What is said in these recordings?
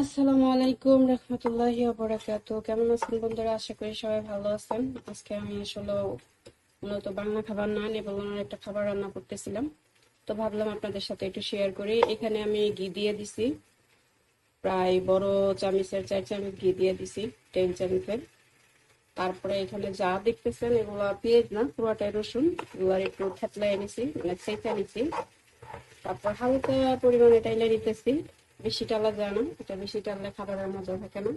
আসসালামু আলাইকুম রহমতুল্লাহি বরাকাতু কেমন আছেন বন্ধুরা? আশা করি সবাই ভালো আছেন। আজকে আমি আসলে মূলত বাংলা খাবার না এবং একটা খাবার রান্না করতেছিলাম। তো ভাবলাম আপনাদের সাথে একটু শেয়ার করি। এখানে আমি ঘি দিয়ে দিছি। প্রায় বড় চামিচের, চার চামচ ঘি দিয়ে দিছি টেন চামিচের। তারপরে এখানে যা দেখতেছেন, এগুলা পেঁয়াজ না পুরোটাই রসুন এগুলার একটু থেতলাই এনেছি মানে চেঁচা নিছি। তারপর হালকা পরিমাণে টাইলে নিতেছি বেশি টালা যায় না, এটা বেশি টাললে খাবারের মজা থাকে না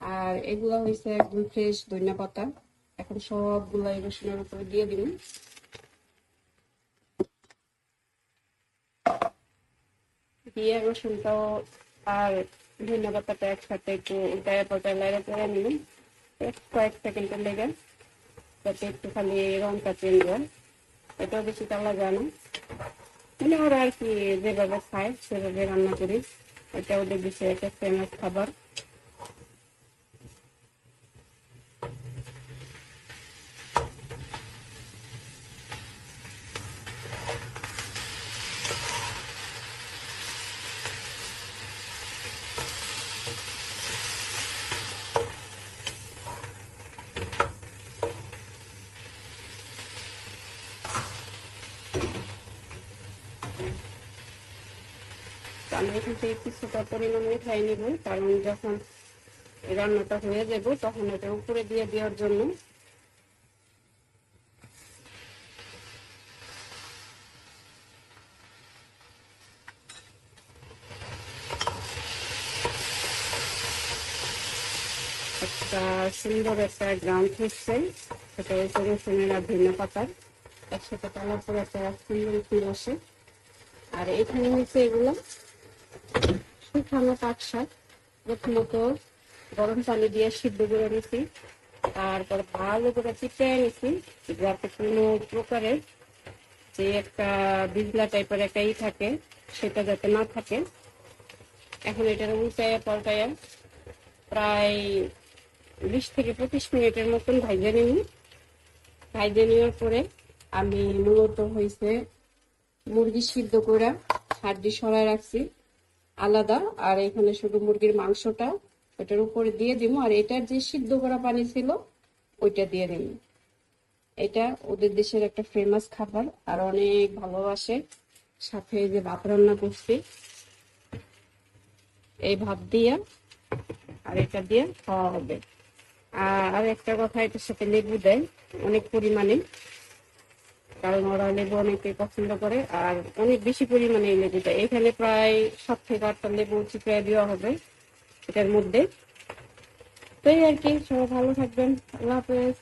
আর এগুলা হয়েছে একদম ফ্রেশ ধনিয়া পাতা। এখন সবগুলা এই রসুনের উপরে দিয়ে দিন দিয়ে রসুনটাও আর ধনিয়া পাতাটা একসাথে একটু উল্টায় পাল্টায় লাইরে করে নিলাম কয়েক সেকেন্ডের লেগে, যাতে একটু খালি রংটা চেঞ্জ হয়। এটাও বেশি টালা যায় না। মানে ওরা আর কি যেভাবে খায় সেভাবে রান্না করি এটা ওদের বেশি একটা ফেমাস খাবার আমি এখান থেকে কিছুটা পরিমাণে খাই নিব, কারণ যখন রান্নাটা হয়ে যাব, তখন এটা উপরে দিয়ে দেওয়ার জন্য। একটা সুন্দর একটা গ্রাম থাকছে সেটা হচ্ছে রসুনের আর ধনে পাতার। একসাথে কালার করে একটা সুন্দর ফুল আসে। আর এখানে হচ্ছে এগুলো শুকানো পাট শাক প্রথমত গরম পানি দিয়ে সিদ্ধ করে নিছি তারপর ভালো করে চিপে নিছি যাতে কোনো প্রকারের যে একটা বিজলা টাইপের একটা ই থাকে, সেটা যাতে না থাকে। এখন এটার উল্টায় পাল্টায় প্রায় বিশ থেকে পঁচিশ মিনিটের মতন ভাইজে নিই ভাইজে নেওয়ার পরে আমি মূলত হয়েছে মুরগি সিদ্ধ করে, হাড্ডি সরাই রাখছি। আলাদা, আর এখানে শুধু মুরগির মাংসটা ওটার উপরে দিয়ে দিব আর এটার যে সিদ্ধ করা পানি ছিল, ওইটা দিয়ে দিব এটা ওদের দেশের একটা ফেমাস খাবার, আর অনেক ভালোবাসে। সাথে যে ভাত রান্না করছি, এই ভাত দিয়ে, আর এটা দিয়ে খাওয়া হবে। আর একটা কথা, এটার সাথে লেবু দেয়, অনেক পরিমাণে। কারণ ওরা লেবু অনেকে পছন্দ করে, আর অনেক বেশি পরিমাণে এই লেবুটা। এখানে প্রায় সাত থেকে আটটা লেবু চিপড়ে দেওয়া হবে এটার মধ্যে। তাই আর কি, সবাই ভালো থাকবেন। আল্লাহ হাফেজ।